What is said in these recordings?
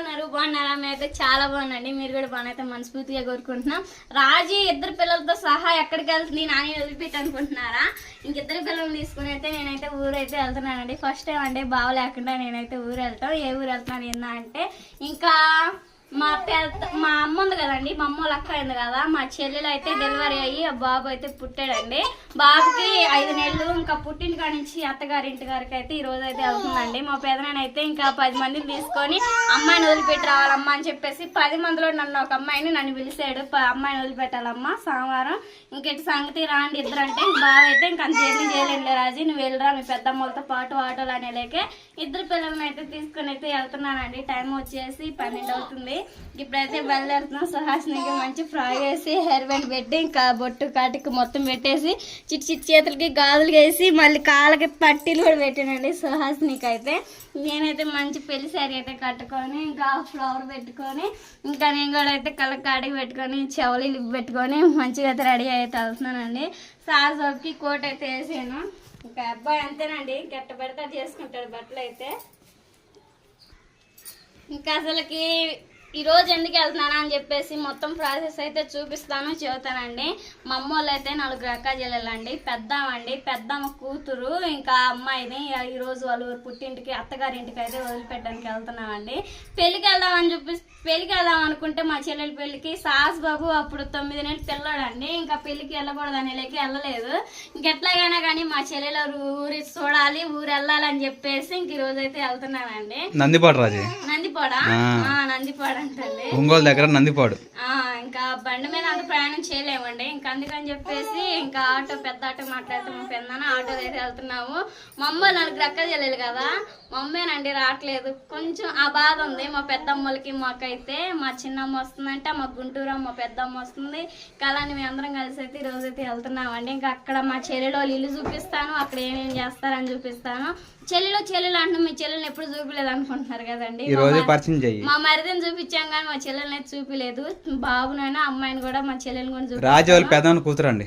ఉన్నారు బాగున్నారా? మేమైతే చాలా బాగున్నాండి మీరు కూడా బాగున్నాయితే మనస్ఫూర్తిగా కోరుకుంటున్నాం. రాజీ ఇద్దరు పిల్లలతో సహా ఎక్కడికి వెళ్తుంది నాని వదిలిపెట్టి అనుకుంటున్నారా? ఇంకిద్దరు పిల్లలు తీసుకుని అయితే నేనైతే ఊరైతే వెళ్తున్నానండి. ఫస్ట్ టైం అంటే బావ లేకుండా నేనైతే ఊరు వెళ్తాం. ఏ ఊరు వెళ్తున్నాను ఏందా అంటే ఇంకా మా పెద్ద మా అమ్మ ఉంది కదండి మా అమ్మ వాళ్ళ అక్క అయింది కదా మా చెల్లెలు అయితే డెలివరీ అయ్యి ఆ బాబు అయితే పుట్టాడండి. బాబుకి ఐదు నెలలు ఇంకా పుట్టిన కాడి నుంచి అత్తగారింటి గారికి అయితే ఈ రోజు అయితే వెళ్తుందండి. మా పెదనాన్న అయితే ఇంకా పది మందిని తీసుకొని అమ్మాయిని వదిలిపెట్టి రావాలమ్మా అని చెప్పేసి పది మందిలో నన్ను ఒక అమ్మాయిని నన్ను పిలిచాడు. ప- అమ్మాయిని వదిలిపెట్టాలమ్మా సోమవారం. ఇంకటి సంగతి రాండి ఇద్దరంటే బాబు అయితే ఇంకా జర్నీ చేయలేనులే రాజీ నువ్వు వెళ్ళరా మీ పెద్దమ్మలతో పాటు ఆటోలు అనేలేకే. ఇద్దరు పిల్లల్ని అయితే తీసుకొని అయితే వెళ్తున్నానండి. టైం వచ్చేసి పన్నెండు అవుతుంది. ఇప్పుడైతే బయలుదేరుతున్నాం. సుహాసినికి మంచి ఫ్రాక్ వేసి హెయిర్ బ్యాండ్ పెట్టి ఇంకా బొట్టు కాటికి మొత్తం పెట్టేసి చిట్టి చిట్టి చేతులకి గాజులు వేసి మళ్ళీ కాళ్ళకి పట్టీలు కూడా పెట్టానండి సుహాసినికి అయితే నేనైతే మంచి పెళ్ళి శారీ అయితే కట్టుకొని ఇంకా ఫ్లవర్ పెట్టుకొని ఇంకా నేను కూడా అయితే కళ్ళ కాడికి పెట్టుకొని చెవులు పెట్టుకొని మంచిగా అయితే రెడీ అయితే వెళ్తున్నానండి సోప్కి కోట్ అయితే వేసాను. ఇంకా అబ్బాయి అంతేనండి గట్ట పెడితే చేసుకుంటాడు బట్టలు అయితే. ఇంకా అసలుకి ఈ రోజు ఎందుకు వెళ్తున్నాను అని చెప్పేసి మొత్తం ప్రాసెస్ అయితే చూపిస్తాను చెబుతానండి మా అమ్మ వాళ్ళు అయితే నలుగురు అక్క చెల్లెలండి. పెద్దమ్మండి పెద్దమ్మ కూతురు ఇంకా అమ్మాయిని ఈ రోజు వాళ్ళు పుట్టింటికి అత్తగారింటికి అయితే వదిలిపెట్టడానికి వెళ్తున్నామండి. పెళ్ళికి వెళ్దామని చెప్పి పెళ్ళికి వెళ్దాం అనుకుంటే మా చెల్లెల పెళ్ళికి సాస్ బాబు అప్పుడు తొమ్మిది నెలలు పిల్లడండి. ఇంకా పెళ్ళికి వెళ్ళకూడదు అనేలేకి వెళ్ళలేదు. ఇంకెట్లాగైనా కానీ మా చెల్లెల ఊరి చూడాలి ఊరు వెళ్ళాలని చెప్పేసి ఇంక ఈ రోజు అయితే వెళ్తున్నానండి. నందిపాడు రాజు. నందిపాడా? నందిపాడు. ఒంగోలు దగ్గర నందిపాడు. ఇంకా బండి మీద అంత ప్రయాణం చేయలేమండి. ఇంకా అందుకని చెప్పేసి ఇంకా ఆటో పెద్ద ఆటో మాట్లాడితే మా పెద్దన ఆటో అయితే వెళ్తున్నాము. మా అమ్మ నలుగురు అక్క చెల్లెలు కదా. మా అమ్మేనండి రావట్లేదు. కొంచెం ఆ బాధ ఉంది. మా పెద్దమ్మలకి మాకైతే మా చిన్నమ్మ వస్తుందంటే మా గుంటూరు మా పెద్దమ్మ వస్తుంది. అలానే మేము అందరం కలిసి అయితే ఈ రోజు అయితే వెళ్తున్నామండి. ఇంకా అక్కడ మా చెల్లెలు ఇల్లు చూపిస్తాను అక్కడ ఏమేమి చేస్తారని చూపిస్తాను. చెల్లెలు చెల్లెలు అంటున్నాం మీ చెల్లెలు ఎప్పుడు చూపిలేదు అనుకుంటున్నారు కదండి. మా మరిదిని చూపించాం కానీ మా చెల్లెల్ని అయితే చూపిలేదు. బాబునైనా అమ్మాయిని కూడా మా చెల్లెని కూడా రాజు వాళ్ళ పెద్దమ్మ కూతురండి.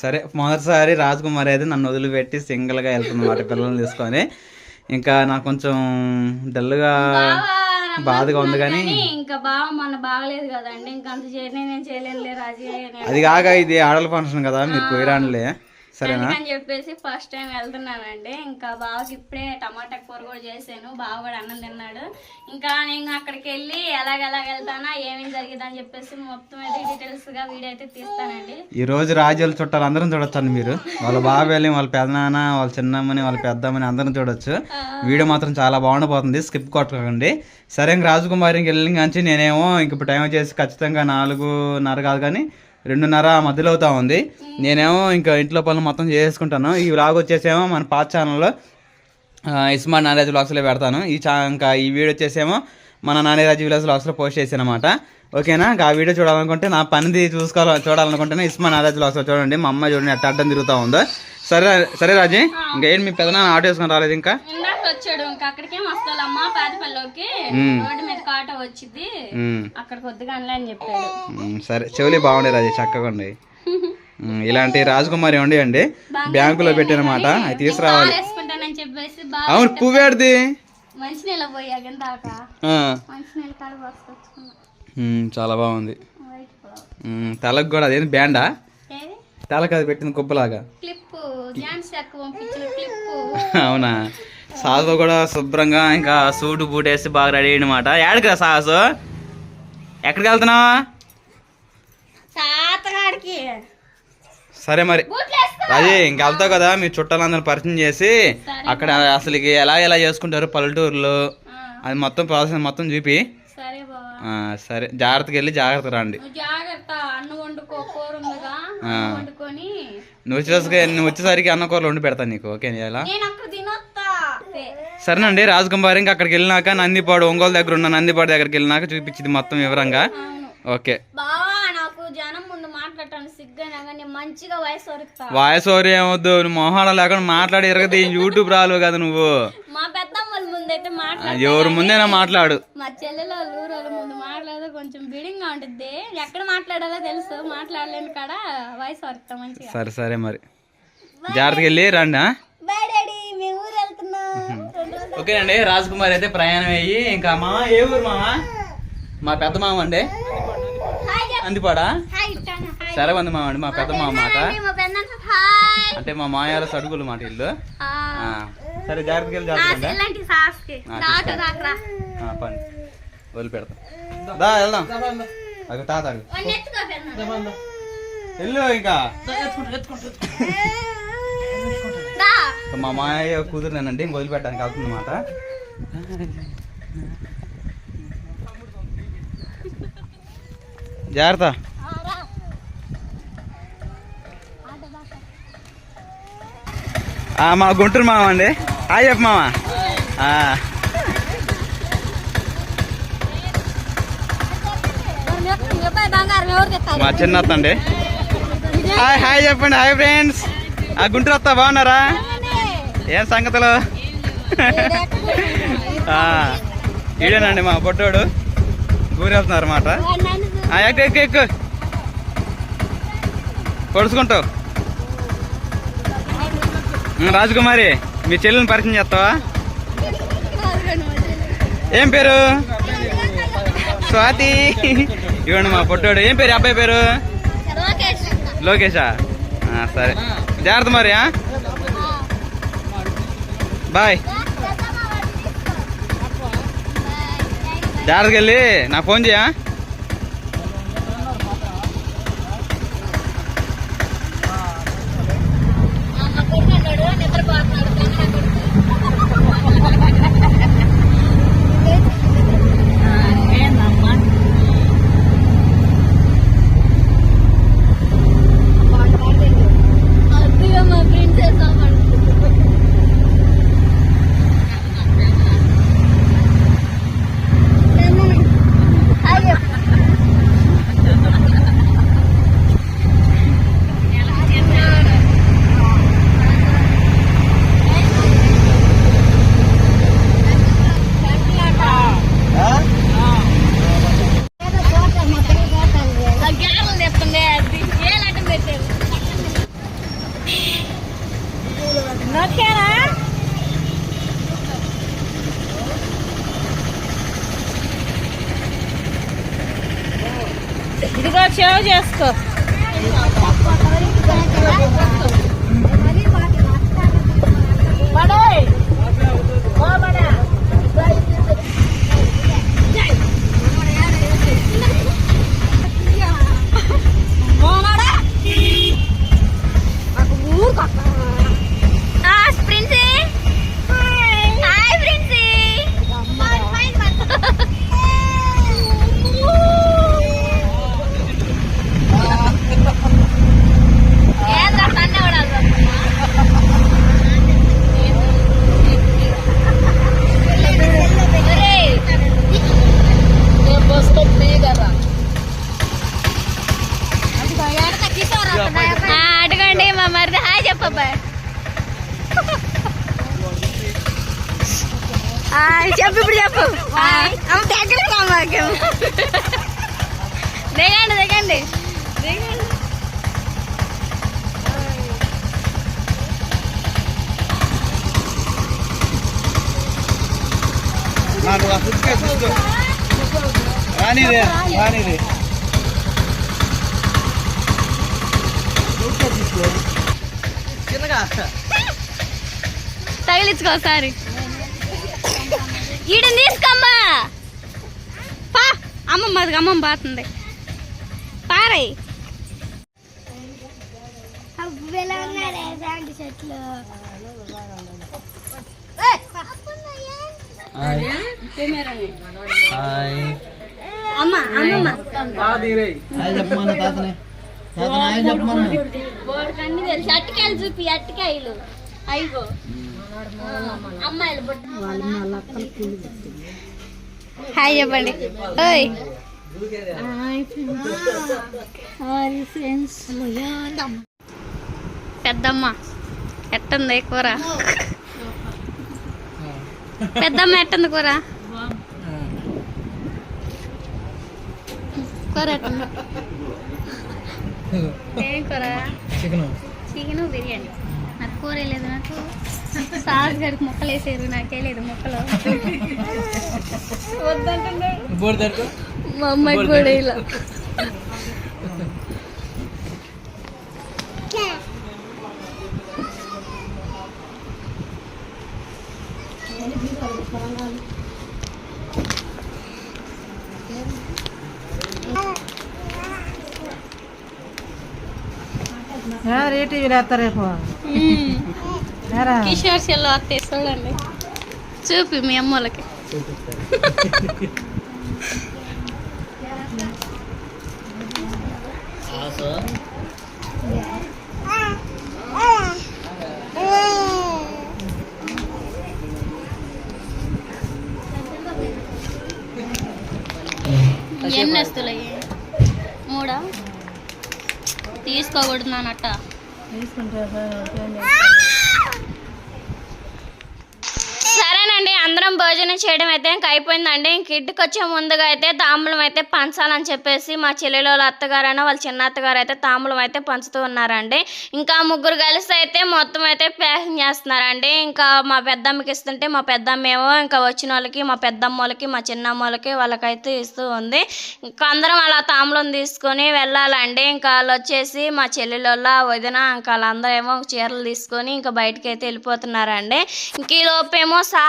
సరే మొదటిసారి రాజకుమారి అయితే నన్ను వదిలిపెట్టి సింగిల్గా వెళ్తున్నమాట పిల్లల్ని తీసుకొని. ఇంకా నాకు కొంచెం డల్గా బాధగా ఉంది కానీ ఇంకా బావ మొన్న బాగలేదు కదండి. ఇంకా అంత జర్నీ నేను చేయలేనులే రాజీ. అది కాక ఇది ఆడల ఫంక్షన్ కదా మీరు పోయిరానులే. సరేనా? అందుకని చెప్పేసి ఫస్ట్ టైం వెళ్తున్నానండి. ఇంకా బావకి ఇప్పుడే టమాటా కూర కూడా చేశాను. బావ కూడా అన్నం తిన్నాడు. ఇంకా నేను అక్కడికి వెళ్ళి ఎలాగెలాగ వెళ్తానా ఏమేమి జరిగిందని చెప్పేసి మొత్తం అయితే డీటెయిల్స్గా వీడియో అయితే తీస్తానండి. ఈ రోజు రాజ్యాలు చుట్టాలు అందరం చూడొచ్చండి మీరు. వాళ్ళ బాబాయ్ వాళ్ళ పెదనాన్న వాళ్ళ చిన్నమ్మని వాళ్ళ పెద్దమ్మని అందరం చూడొచ్చు. వీడియో మాత్రం చాలా బాగుండిపోతుంది. స్కిప్ కొట్టకండి. సరే ఇంక రాజకుమారి ఇంక వెళ్ళిన కానీ నేనేమో ఇంక ఇప్పుడు టైం వచ్చేసి ఖచ్చితంగా నాలుగున్నర కాదు కానీ రెండున్నర మధ్యలో అవుతా ఉంది. నేనేమో ఇంకా ఇంట్లో పనులు మొత్తం చేసుకుంటాను. ఈ వ్లాగ్ వచ్చేసేమో మన పాత ఛానల్లో ఇస్మార్ట్ నారాజ్ బ్లాగ్స్లో పెడతాను. ఈ చా ఇంకా ఈ వీడియో వచ్చేసేమో మన నానేరాజు విలాస్ బ్లాగ్స్లో పోస్ట్ చేశాను అనమాట ఓకేనా? ఇంకా ఆ వీడియో చూడాలనుకుంటే నా పనిది చూసుకోవాలి చూడాలనుకుంటేనే ఇస్మా నారాజ్ బ్లాగ్స్లో చూడండి. మా అమ్మాయి చూడండి ఎట్ట అడ్డం తిరుగుతూ ఉందో. సరే సరే రాజీ. ఇంకేంటి మీ పెదనాన్న ఆటో వేసుకొని రాలేదు ఇంకా? వచ్చాడు. ఇంకా అక్కడికేం వస్తాలమ్మా. రోడ్డు మీద వచ్చింది ఉమ్, అక్కడికి వద్దుగా అని చెప్పాడు. సరే. చెవులి బాగుండే రాజీ చక్కగా ఉండి ఇలాంటి రాజకుమారి ఉండి అండి బ్యాంకులో పెట్టానమాట అది తీసుకురావాలి. అవును పువ్వేడిది. కాడ చాలా బాగుంది. తలకు కూడా అదేంటి బ్యాండా? తలకు అది పెట్టింది కుప్పలాగా. క్లిప్ ఝాన్సీ అక్క పంపించిన క్లిప్ అవునా? సాసు కూడా శుభ్రంగా ఇంకా సూటు బూట్ వేసి బాగా రెడీ అయ్యనమాట ఏడకి రా సాసు ఎక్కడికి వెళ్తున్నావా? సరే మరి. అదే ఇంక వెళ్తావు కదా మీ చుట్టాలందరూ పరిచయం చేసి అక్కడ అసలు ఎలా ఎలా చేసుకుంటారు పల్లెటూరులో? అది మొత్తం ప్రాసెస్ మొత్తం చూపి. సరే జాగ్రత్తగా వెళ్ళి జాగ్రత్త రండి. నువ్వు వచ్చేసరికి నువ్వు వచ్చేసరికి అన్న కూరలు వండి పెడతాను నీకు ఓకే ఎలా సరేనండి రాజకుమారి ఇంకా అక్కడికి వెళ్ళినాక నందిపాడు ఒంగోలు దగ్గర ఉన్న నందిపాడు దగ్గరికి వెళ్ళినాక చూపించింది మొత్తం వివరంగా. ఓకే. జనం ముందు మాట్లాడటానికి సిగ్గైనా కానీ మంచిగా వయసు వరుకుతా వాయిస్ ఓవర్ ఏమొద్దు నువ్వు మొహాలు లేకుండా మాట్లాడి ఎరగది యూట్యూబ్ రాలు కదా నువ్వు. మా పెద్దమ్మల ముందు అయితే మాట్లాడ ఎవరి ముందేనా మాట్లాడు. మా చెల్లెల ఊరోళ్ళ ముందు మాట్లాడితే కొంచెం ఉంటుంది ఎక్కడ మాట్లాడాలో తెలుసు మాట్లాడలేని కాడ వయసు వరుకుతా మంచిగా. సరే సరే మరి. జాగ్రత్తగా వెళ్ళి రండి ఆ? బాయ్ డాడీ మేము ఊరు వెళ్తున్నాం. రెండు రోజులు ఓకేనండి రాజ్ కుమార్ అయితే ప్రయాణం అయ్యి ఇంకా మామ ఏ ఊరు మామ మా పెద్ద మామ అండి. అందిపాడా. సరే ఉంది మామ అండి మా పెద్ద మామ మాట. అంటే మా మాయాల సడుగులు మాట ఇల్లు సరే జాగ్రత్తగా పని. వదిలి పెడతాం దా వెళ్దాం అది తాత. వెళ్ళు. ఇంకా. మా మాయ కూతురునేనండి ఇంక వదిలిపెట్టడానికి వెళ్తుంది మాట జాగ్రత్త. మా గుంటూరు మామ అండి. హాయ్ చెప్పు మామ. మా చిన్నత్త అండి. హాయ్ హాయ్ చెప్పండి. Hi friends. ఆ గుంటూరు అత్త బాగున్నారా? ఏం సంగతులు? ఈడేనండి మా పొట్టోడు. ఊరేస్తున్నారు వెళ్తున్నారు అన్నమాట ఎక్కు ఎక్కు ఎక్కు. పొడుచుకుంటావు. రాజకుమారి మీ చెల్లెని పరిచయం చేస్తావా? ఏం పేరు? స్వాతి. ఇవ్వండి మా పొట్టోడు. ఏం పేరు? అబ్బాయి పేరు? లోకేషా? సరే. జాగ్రత్త మరి బాయ్. జాగ్రత్తగా వెళ్ళి నా ఫోన్ చేయా నాకు ఆ పుస్తకం తీసుకో. రానిదే రానిదే. తగిలించుకో ఒకసారి. ఈడ తీసుకోమ్మా. పా. అమ్మమ్మ అది అమ్మమ్మ బాతుంది పారై. చెట్లు హాయ్. చెప్పమన్నా తాతనే. తెలుసు అట్టికాయలు చూపి అట్టికాయలు అయిగో అమ్మాయిలు హాయ్ చెప్పండి. ఓయ్. పెద్దమ్మ. ఎట్టుంది కూర? పెద్దమ్మ ఎట్టుంది కూర? కూర ఏం కూర? చికెన్. చికెన్ బిర్యానీ. నాకు కూర లేదు నాకు సాస్ గడికి మొక్కలు వేసారు నాకే లేదు మొక్కలు. వద్దంటున్నాడు. మా అమ్మాయి కూడా ఇలా. వేస్తారు రేపు కిషోర్ సెల్ వస్తాయి చూడండి చూపి మీ అమ్మోళ్ళకి ఎన్ని అయ్యి తీసుకోకూడదు నానట్ట. సరేనండి అందరం భోజనం చేయడం అయితే ఇంక అయిపోయిందండి. ఇంక ఇంటికి వచ్చే ముందుగా అయితే తాంబూలం అయితే పంచాలని చెప్పేసి మా చెల్లెలు వాళ్ళ అత్తగారైనా వాళ్ళ చిన్న అత్తగారు అయితే తాంబూలం అయితే పంచుతూ ఉన్నారండి. ఇంకా ముగ్గురు కలిసి అయితే మొత్తం అయితే ప్యాకింగ్ చేస్తున్నారండి. ఇంకా మా పెద్దమ్మకి ఇస్తుంటే మా పెద్దమ్మ ఏమో ఇంకా వచ్చిన వాళ్ళకి మా పెద్దమ్మ వాళ్ళకి మా చిన్నమ్మ వాళ్ళకి వాళ్ళకైతే ఇస్తూ ఉంది. ఇంకా అందరం అలా తాంబూలం తీసుకొని వెళ్ళాలండి. ఇంకా వాళ్ళు వచ్చేసి మా చెల్లెళ్ళ వదిన ఇంకా వాళ్ళందరూ ఏమో చీరలు తీసుకొని ఇంకా బయటకి అయితే వెళ్ళిపోతున్నారండి. ఇంక ఈ లోపేమో సా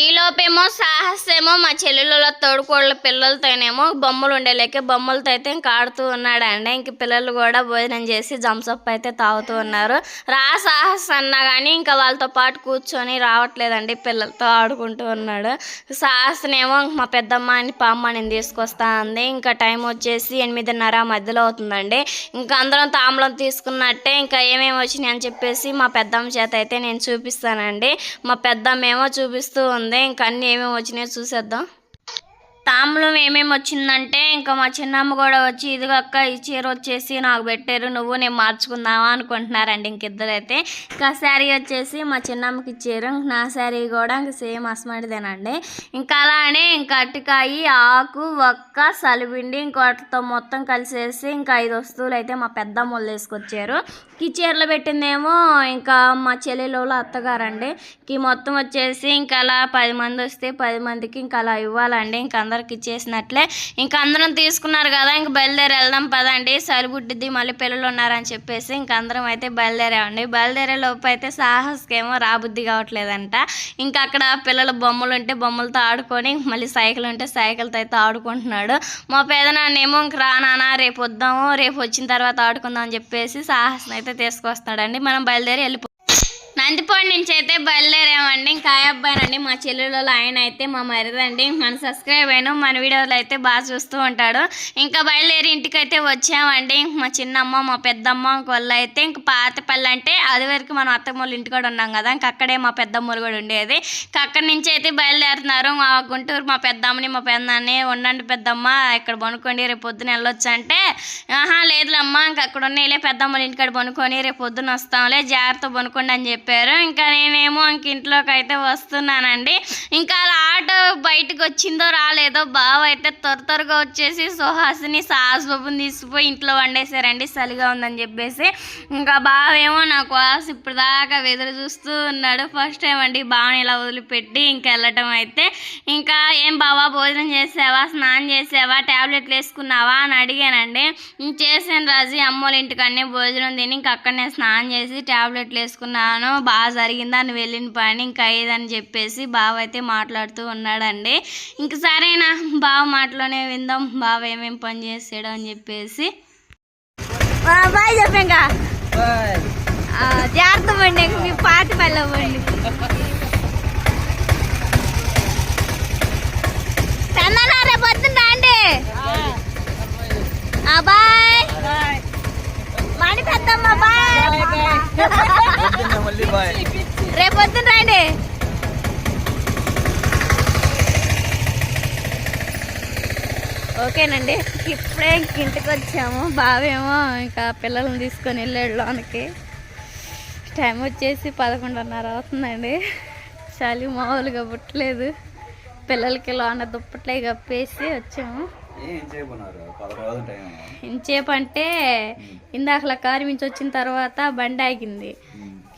ఈ లోపేమో సాహసేమో మా చెల్లెళ్ళ తోడుకోళ్ళ పిల్లలతోనేమో బొమ్మలు ఉండేలేక బొమ్మలతో అయితే ఇంకా ఆడుతూ ఉన్నాడండి. ఇంక పిల్లలు కూడా భోజనం చేసి జంసప్ అయితే తాగుతూ ఉన్నారు. రా సాహస్ అన్నా కానీ ఇంకా వాళ్ళతో పాటు కూర్చొని రావట్లేదండి పిల్లలతో ఆడుకుంటూ ఉన్నాడు. సాహస్నేమో మా పెద్దమ్మ అని పామ్మని తీసుకొస్తా ఉంది ఇంకా టైం వచ్చేసి ఎనిమిదిన్నర మధ్యలో అవుతుందండి. ఇంకా అందరం తాంబలం తీసుకున్నట్టే ఇంకా ఏమేమి వచ్చినాయి అని చెప్పేసి మా పెద్దమ్మ చేత అయితే నేను చూపిస్తానండి. మా పెద్దమ్మ ఏమో చూపిస్తూ ఉంది? ఇంకా అన్నీ ఏమేమి వచ్చినాయో చూసేద్దాం. తాంబూలం ఏమేమి వచ్చిందంటే ఇంకా మా చిన్నమ్మ కూడా వచ్చి ఇదిగో అక్క ఈ చీర వచ్చేసి నాకు పెట్టారు నువ్వు నేను మార్చుకుందామా అనుకుంటున్నారండి ఇంకిద్దరైతే ఇంకా శారీ వచ్చేసి మా చిన్నమ్మకి ఇచ్చారు. నా శారీ కూడా ఇంక సేమ్ అస్మాటిదేనండి ఇంకా అలానే ఇంకా అట్టికాయి ఆకు ఒక్క సలిపిండి ఇంకోటితో మొత్తం కలిసేసి ఇంకా ఐదు వస్తువులు అయితే మా పెద్దమ్మలు తీసుకొచ్చారు. ఈ చీరలు పెట్టిందేమో ఇంకా మా చెల్లెలు వాళ్ళ అత్తగారండి ఈ మొత్తం వచ్చేసి ఇంకా అలా పది మంది వస్తే పది మందికి ఇంకా అలా ఇవ్వాలండి. ఇంకా అందరికి ఇచ్చేసినట్లే. ఇంకా అందరం తీసుకున్నారు కదా ఇంక బయలుదేరి వెళ్దాం పదండి. సరిబుడ్డిద్ది మళ్ళీ పిల్లలు ఉన్నారని చెప్పేసి ఇంక అందరం అయితే బయలుదేరామండి. బయలుదేరే లోపు అయితే సాహస్కేమో రాబుద్ధి కావట్లేదంట. ఇంకా అక్కడ పిల్లల బొమ్మలు ఉంటే బొమ్మలతో ఆడుకొని మళ్ళీ సైకిల్ ఉంటే సైకిల్తో అయితే ఆడుకుంటున్నాడు. మా పెదనాన్నేమో ఇంక రా నాన్న రేపు వద్దాము రేపు వచ్చిన తర్వాత ఆడుకుందాం అని చెప్పేసి సాహస్ని అయితే తీసుకొస్తాడండి. మనం బయలుదేరి వెళ్ళిపో నందిపాడు నుంచి అయితే బయలుదేరామండి. ఇంకా ఆ అబ్బాయినండి మా చెల్లెలలో ఆయన అయితే మా మరిదండి మన సబ్స్క్రైబ్ అయిన మన వీడియోలు అయితే బాగా చూస్తూ ఉంటాడు. ఇంకా బయలుదేరి ఇంటికి అయితే వచ్చామండి. మా చిన్నమ్మ మా పెద్దమ్మ వాళ్ళు అయితే ఇంక పాతపల్లి అంటే అది వరకు మనం అత్తమ్మ ఇంటి కూడా ఉన్నాం కదా ఇంక అక్కడే మా పెద్దమ్మలు కూడా ఉండేది. ఇంక అక్కడి నుంచి అయితే బయలుదేరుతున్నారు. మా గుంటూరు మా పెద్దమ్మని మా పెద్దనాన్ని ఉండండి పెద్దమ్మ ఇక్కడ పనుకోండి రేపు పొద్దున వెళ్ళొచ్చు అంటే ఆహా లేదులమ్మా ఇంక అక్కడ ఉన్నలే పెద్దమ్మలు ఇంటికాడ పనుకొని రేపు పొద్దున వస్తాంలే జాగ్రత్త పనుకోండి అని చెప్పారు. ఇంకా నేనేమో ఇంక ఇంట్లోకి అయితే వస్తున్నానండి. ఇంకా అలా ఆటో బయటకు వచ్చిందో రాలేదో బావ అయితే త్వర త్వరగా వచ్చేసి సుహాసిని సాహస్ బాబుని తీసుకుపోయి ఇంట్లో వండేశారండి. చలిగా ఉందని చెప్పేసి. ఇంకా బావేమో నాకు వాస్ ఇప్పుడు దాకా ఎదురు చూస్తూ ఉన్నాడు. ఫస్ట్ టైం అండి బావని ఇలా వదిలిపెట్టి ఇంకా వెళ్ళటం అయితే. ఇంకా ఏం బావా భోజనం చేసావా? స్నానం చేసావా? ట్యాబ్లెట్లు వేసుకున్నావా? అని అడిగానండి. చేసాను చేశాను రాజు. అమ్మోళ్ళ ఇంటికన్నీ భోజనం తిని ఇంకా అక్కడనే స్నానం చేసి ట్యాబ్లెట్లు వేసుకున్నాను. బాగా జరిగిందా అని వెళ్ళిన పని ఇంకా అయ్యేదని చెప్పేసి బావ అయితే మాట్లాడుతూ ఉన్నాడండి. ఇంక సరేనా బావ మాటలోనే విందాం బావ ఏమేం పని చేసాడు అని చెప్పేసి. బాయ్ చెప్పాక జాగ్రత్త పండి మీ పాతి పల్లవండి రేపు పొద్దున్న రండి ఆ, బాయ్ పెద్దమ్మ బాయ్. రేపు పొద్దున్న రండి. ఓకేనండి. ఇప్పుడే ఇంక ఇంటికి వచ్చాము. బావేమో ఇంకా పిల్లల్ని తీసుకొని వెళ్ళాడు లోనికి. టైం వచ్చేసి పదకొండున్నర అవుతుందండి. చలి మామూలుగా పుట్టలేదు. పిల్లలకి లోన దుప్పట్లే కప్పేసి వచ్చాము. ఇంచేపు అంటే ఇందాకలా కారు మించి వచ్చిన తర్వాత బండి ఆగింది.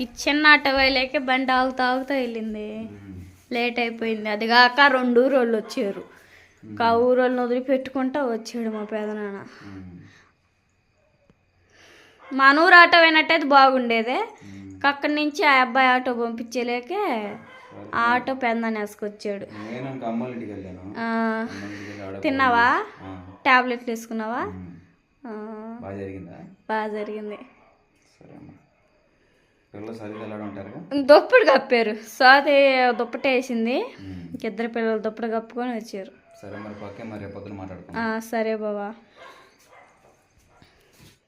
ఈ చిన్న ఆటో వేలేక బండి ఆగుతూ ఆగుతూ వెళ్ళింది. లేట్ అయిపోయింది. అది కాక రెండు ఊరోళ్ళు వచ్చారు. ఇంకా ఆ ఊరోళ్ళని వదిలిపెట్టుకుంటా వచ్చాడు మా పెదనాన్న మన ఊరు ఆటో అయినట్టయితే బాగుండేదే. అక్కడి నుంచి ఆ అబ్బాయి ఆటో పంపించలేకే ఆ ఆటో పెందని వేసుకొచ్చాడు. తిన్నావా? టాబ్లెట్లు వేసుకున్నావా బాగా జరిగిందా? దుప్పటి కప్పారు. స్వాతి దుప్పటి వేసింది. ఇద్దరు పిల్లలు దుప్పటి కప్పుకొని వచ్చారు. సరే మరి సరే బావా.